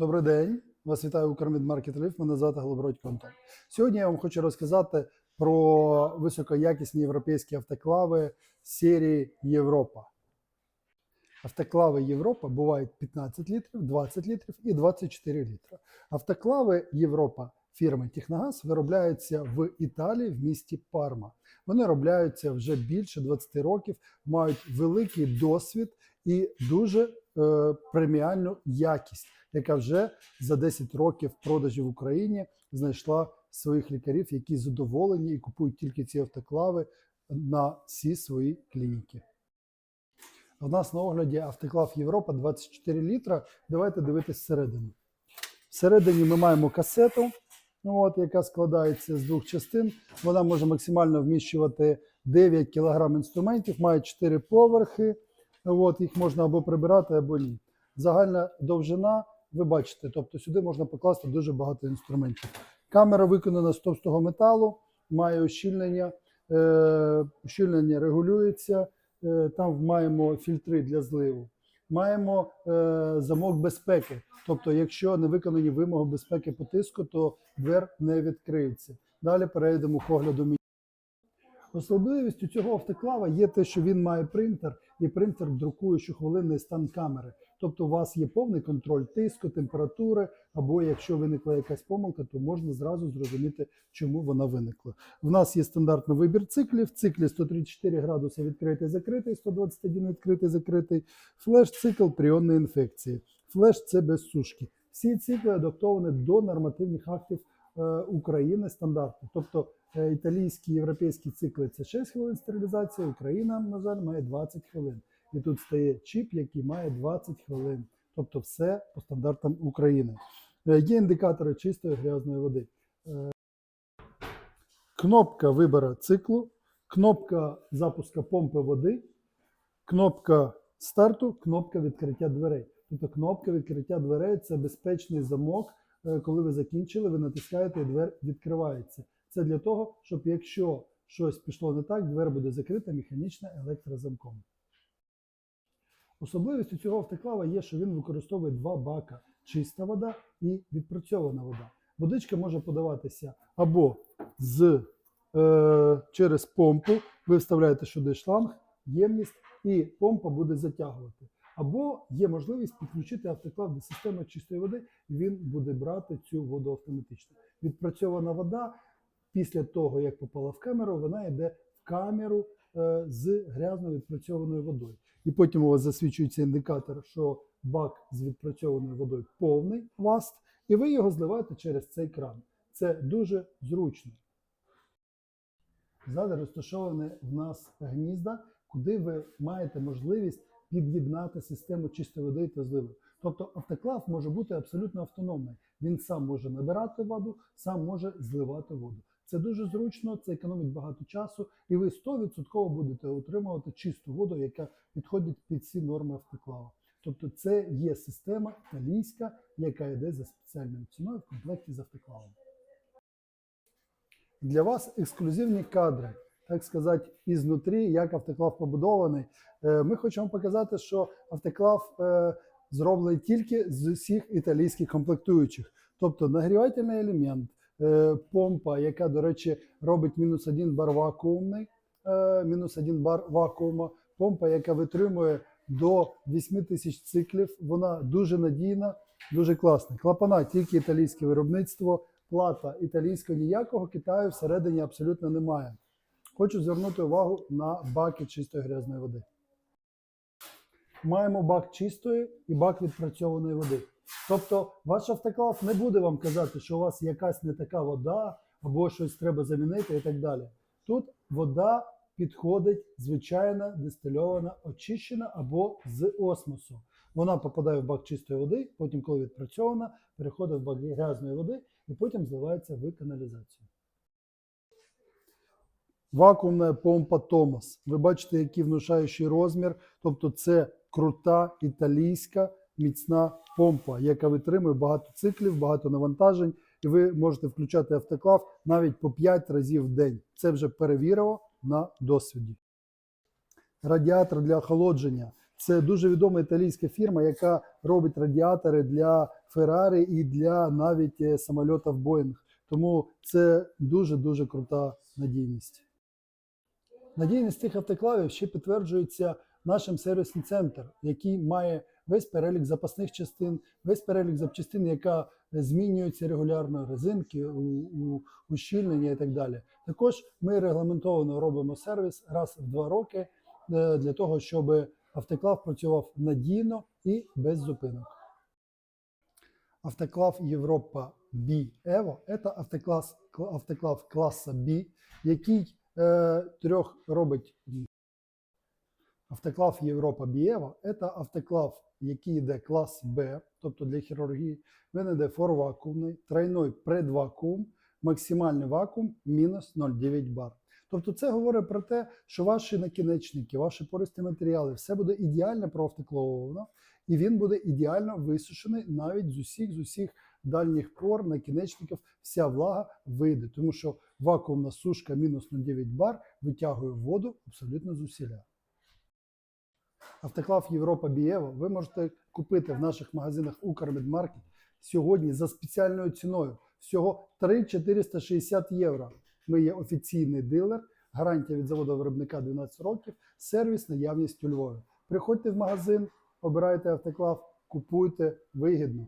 Добрий день. Вас вітає Укрмід Маркет Ліф. Мене звати Голобородько Антон. Сьогодні я вам хочу розказати про високоякісні європейські автоклави серії Європа. Автоклави Європа бувають 15 літрів, 20 літрів і 24 літри. Автоклави Європа фірми Техногаз виробляються в Італії в місті Парма. Вони робляються вже більше 20 років, мають великий досвід і дуже е, преміальну якість, яка вже за 10 років продажів в Україні знайшла своїх лікарів, які задоволені і купують тільки ці автоклави на всі свої клініки. У нас на огляді автоклав Європа 24 літра. Давайте дивитись всередину. Всередині ми маємо касету, ну, от, яка складається з двох частин. Вона може максимально вміщувати 9 кг інструментів, має 4 поверхи. От, їх можна або прибирати, або ні. Загальна довжина, ви бачите, тобто сюди можна покласти дуже багато інструментів. Камера виконана з товстого металу, має ощільнення, е, ощільнення регулюється. Е, там маємо фільтри для зливу. Маємо е, замок безпеки. Тобто, якщо не виконані вимоги безпеки по тиску, то двер не відкриється. Далі перейдемо к огляду. Особливістю цього автоклава є те, що він має принтер, і принтер друкує щохвилинний стан камери. Тобто, у вас є повний контроль тиску, температури, або якщо виникла якась помилка, то можна зразу зрозуміти, чому вона виникла. В нас є стандартний вибір циклів. Циклі 134 градуси відкритий закритий, 121 відкритий закритий, флеш-цикл пріонної інфекції. Флеш це без сушки. Всі цикли адаптовані до нормативних актів України стандарту. Тобто е, італійські європейські цикли це 6 хвилин стерилізації, Україна, на жаль, має 20 хвилин. І тут стає чіп, який має 20 хвилин. Тобто все по стандартам України. Е, Є індикатори чистої грязної води. Е, Кнопка вибору циклу, кнопка запуска помпи води, кнопка старту, кнопка відкриття дверей. Тобто кнопка відкриття дверей це безпечний замок. Е, Коли ви закінчили, ви натискаєте і двер відкривається. Це для того, щоб якщо щось пішло не так, двер буде закрита механічно електрозамком. Особливістю цього автоклава є, що він використовує два бака: чиста вода і відпрацьована вода. Водичка може подаватися або з, е, через помпу, ви вставляєте сюди шланг, ємність, і помпа буде затягувати. Або є можливість підключити автоклав до системи чистої води, і він буде брати цю воду автоматично. Відпрацьована вода після того, як попала в камеру, вона йде в камеру е, з грязною відпрацьованою водою. І потім у вас засвічується індикатор, що бак з відпрацьованою водою повний васт, і ви його зливаєте через цей кран. Це дуже зручно. Ззаду розташовані в нас гнізда, куди ви маєте можливість під'єднати систему чистої води та зливу. Тобто автоклав може бути абсолютно автономний. Він сам може набирати воду, сам може зливати воду. Це дуже зручно, це економить багато часу, і ви 100% будете отримувати чисту воду, яка підходить під всі норми автоклава. Тобто це є система італійська, яка йде за спеціальною ціною в комплекті з автоклавом. Для вас ексклюзивні кадри, так сказати, ізнутрі, як автоклав побудований. Е, Ми хочемо показати, що автоклав е, зроблений тільки з усіх італійських комплектуючих. Тобто нагрівательний елемент, е, помпа, яка, до речі, робить мінус один бар вакуумний, мінус один бар вакуума, помпа, яка витримує до 8 тисяч циклів. Вона дуже надійна, дуже класна. Клапана тільки італійське виробництво, плата італійського ніякого Китаю всередині абсолютно немає. Хочу звернути увагу на баки чистої грязної води. Маємо бак чистої і бак відпрацьованої води. Тобто ваш автоклав не буде вам казати, що у вас якась не така вода, або щось треба замінити і так далі. Тут вода підходить звичайна, дистильована, очищена або з осмосу. Вона попадає в бак чистої води, потім, коли відпрацьована, переходить в бак грязної води і потім зливається в каналізацію. Вакуумна помпа Томас. Ви бачите, який внушаючий розмір. Тобто, це крута італійська міцна помпа, яка витримує багато циклів, багато навантажень, і ви можете включати автоклав навіть по 5 разів в день. Це вже перевірено на досвіді. Радіатор для охолодження. Це дуже відома італійська фірма, яка робить радіатори для Феррарі і для навіть е, самольотів Boeing. Тому це дуже дуже крута надійність. Надійність цих автоклавів ще підтверджується нашим сервісним центром, який має весь перелік запасних частин, весь перелік запчастин, яка змінюється регулярно, резинки, ущільнення і так далі. Також ми регламентовано робимо сервіс раз в два роки е, для того, щоб автоклав працював надійно і без зупинок. Автоклав Європа B Evo – це автоклав, автоклав класа B, який трьох робить Автоклав Європа Бієва – це автоклав, який йде клас Б, тобто для хірургії. Він йде форвакуумний, тройной предвакуум, максимальний вакуум мінус 0,9 бар. Тобто це говорить про те, що ваші накінечники, ваші пористі матеріали, все буде ідеально проавтоклововано, і він буде ідеально висушений навіть з усіх з усіх дальніх пор накінечників. Вся влага вийде, тому що вакуумна сушка мінус 0,9 бар витягує воду абсолютно з усіля. Автоклав Європа Бієво ви можете купити в наших магазинах Укрмедмаркет сьогодні за спеціальною ціною всього 3,460 євро. Ми є офіційний дилер, гарантія від заводу виробника 12 років, сервіс наявність у Львові. Приходьте в магазин, обирайте автоклав, купуйте вигідно.